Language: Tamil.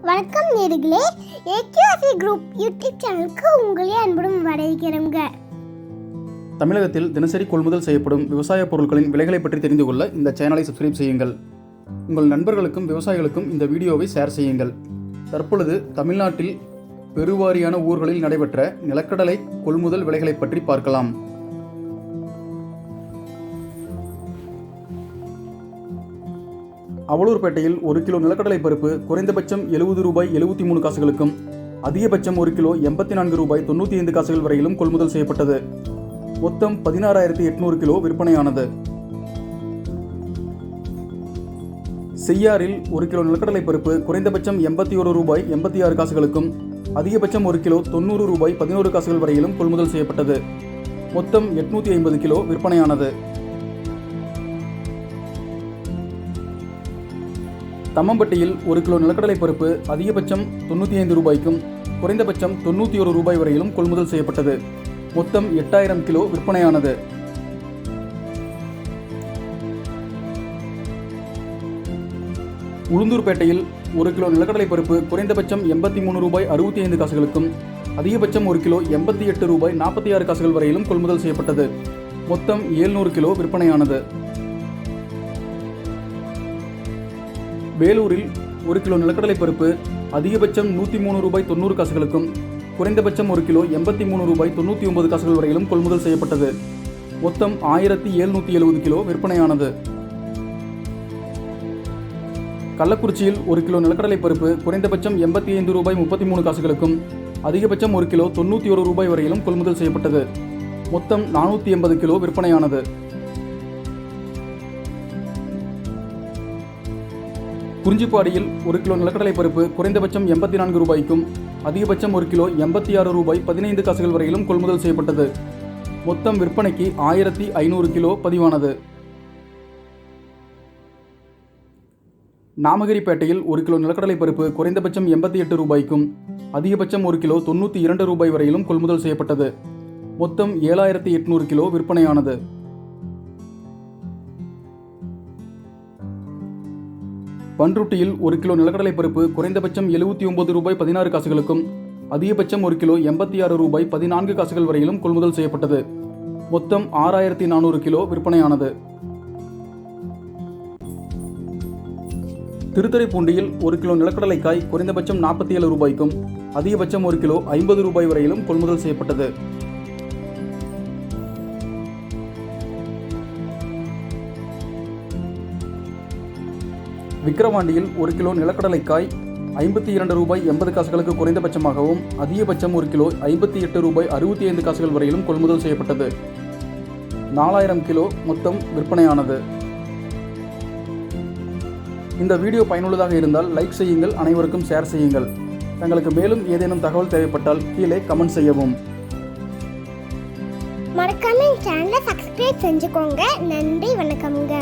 வணக்கம் நேர்களே ஏகேசி குரூப் யூடியூப் சேனலுக்கு உங்களே அன்புடன் வரவேற்கிறோங்க. தமிழகத்தில் தினசரி கொள்முதல் செய்யப்படும் விவசாய பொருட்களின் விலைகளை பற்றி தெரிந்து கொள்ள இந்த சேனலை சப்ஸ்கிரைப் செய்யுங்கள். உங்கள் நண்பர்களுக்கும் விவசாயிகளுக்கும் இந்த வீடியோவை ஷேர் செய்யுங்கள். தற்பொழுது தமிழ்நாட்டில் பெருவாரியான ஊர்களில் நடைபெற்ற நிலக்கடலை கொள்முதல் விலைகளை பற்றி பார்க்கலாம். அவலூர்பேட்டையில் ஒரு கிலோ நிலக்கடலை பருப்பு குறைந்தபட்சம் எழுபது ரூபாய் எழுபத்தி மூணு காசுகளுக்கும் அதிகபட்சம் ஒரு கிலோ எண்பத்தி நான்கு ரூபாய் தொண்ணூற்றி ஐந்து காசுகள் வரையிலும் கொள்முதல் செய்யப்பட்டது. மொத்தம் பதினாறாயிரத்தி எட்நூறு கிலோ விற்பனையானது. செய்யாறில் ஒரு கிலோ நிலக்கடலை பருப்பு குறைந்தபட்சம் எண்பத்தி ஒரு ரூபாய் எண்பத்தி ஆறு காசுகளுக்கும் அதிகபட்சம் ஒரு கிலோ தொண்ணூறு ரூபாய் பதினோரு காசுகள் வரையிலும் கொள்முதல் செய்யப்பட்டது. மொத்தம் எட்நூற்றி ஐம்பது கிலோ விற்பனையானது. தம்மம்பட்டியில் ஒரு கிலோ நிலக்கடலை பருப்பு அதிகபட்சம் தொண்ணூற்றி ஐந்து ரூபாய்க்கும் குறைந்தபட்சம் தொண்ணூற்றி ஒரு ரூபாய் வரையிலும் கொள்முதல் செய்யப்பட்டது. மொத்தம் எட்டாயிரம் கிலோ விற்பனையானது. உளுந்தூர்பேட்டையில் ஒரு கிலோ நிலக்கடலை பருப்பு குறைந்தபட்சம் எண்பத்தி மூணு ரூபாய் அறுபத்தி ஐந்து காசுகளுக்கும் அதிகபட்சம் ஒரு கிலோ எண்பத்தி எட்டு ரூபாய் நாற்பத்தி ஆறு காசுகள் வரையிலும் கொள்முதல் செய்யப்பட்டது. மொத்தம் ஏழ்நூறு கிலோ விற்பனையானது. வேலூரில் ஒரு கிலோ நிலக்கடலை பருப்பு அதிகபட்சம் நூற்றி மூணு ரூபாய் தொண்ணூறு காசுகளுக்கும் குறைந்தபட்சம் ஒரு கிலோ எண்பத்தி மூணு ரூபாய் தொண்ணூற்றி ஒன்பது காசுகள் வரையிலும் கொள்முதல் செய்யப்பட்டது. மொத்தம் ஆயிரத்தி எழுநூற்றி எழுபது கிலோ விற்பனையானது. கள்ளக்குறிச்சியில் ஒரு கிலோ நிலக்கடலை பருப்பு குறைந்தபட்சம் எண்பத்தி ஐந்து ரூபாய் முப்பத்தி மூணு காசுகளுக்கும் அதிகபட்சம் ஒரு கிலோ தொண்ணூற்றி ஒரு ரூபாய் வரையிலும் கொள்முதல் செய்யப்பட்டது. மொத்தம் நானூற்றி எண்பது கிலோ விற்பனையானது. குறிஞ்சிப்பாடியில் ஒரு கிலோ நிலக்கடலை பருப்பு குறைந்தபட்சம் எண்பத்தி நான்கு ரூபாய்க்கும் அதிகபட்சம் ஒரு கிலோ எண்பத்தி ஆறு ரூபாய் பதினைந்து காசுகள் வரையிலும் கொள்முதல் செய்யப்பட்டது. மொத்தம் விற்பனைக்கு ஆயிரத்தி ஐநூறு கிலோ பதிவானது. நாமகிரிப்பேட்டையில் ஒரு கிலோ நிலக்கடலை பருப்பு குறைந்தபட்சம் எண்பத்தி எட்டு ரூபாய்க்கும் அதிகபட்சம் ஒரு கிலோ தொண்ணூற்றி இரண்டு ரூபாய் வரையிலும் கொள்முதல் செய்யப்பட்டது. மொத்தம் ஏழாயிரத்தி எட்நூறு கிலோ விற்பனையானது. பன்ருட்டியில் ஒரு கிலோ நிலக்கடலை பருப்பு குறைந்தபட்சம் எழுபத்தி ஒன்பது ரூபாய் பதினாறு காசுகளுக்கும் அதிகபட்சம் ஒரு கிலோ எண்பத்தி ஆறு ரூபாய் பதினான்கு காசுகள் வரையிலும் கொள்முதல் செய்யப்பட்டது. மொத்தம் ஆறாயிரத்தி நானூறு கிலோ விற்பனையானது. திருத்துறைப்பூண்டியில் ஒரு கிலோ நிலக்கடலைக்காய் குறைந்தபட்சம் நாற்பத்தி ஏழு ரூபாய்க்கும் அதிகபட்சம் ஒரு கிலோ ஐம்பது ரூபாய் வரையிலும் கொள்முதல் செய்யப்பட்டது. விக்கிரவாண்டியில் ஒரு கிலோ நிலக்கடலைக்காய் ஐம்பத்தி இரண்டு ரூபாய் எண்பது காசுகளுக்கு குறைந்தபட்சமாகவும் அதிகபட்சம் ஒரு கிலோ ஐம்பத்தி எட்டு ரூபாய் அறுபத்தி ஐந்து காசுகள் வரையிலும் கொள்முதல் செய்யப்பட்டது. நாலாயிரம் கிலோ மொத்தம் விற்பனையானது. இந்த வீடியோ பயனுள்ளதாக இருந்தால் லைக் செய்யுங்கள் அனைவருக்கும் ஷேர் செய்யுங்கள். தங்களுக்கு மேலும் ஏதேனும் தகவல் தேவைப்பட்டால் கீழே கமெண்ட் செய்யவும். மறக்காம சேனலை சப்ஸ்கிரைப் செஞ்சுக்கோங்க. நன்றி வணக்கம்ங்க.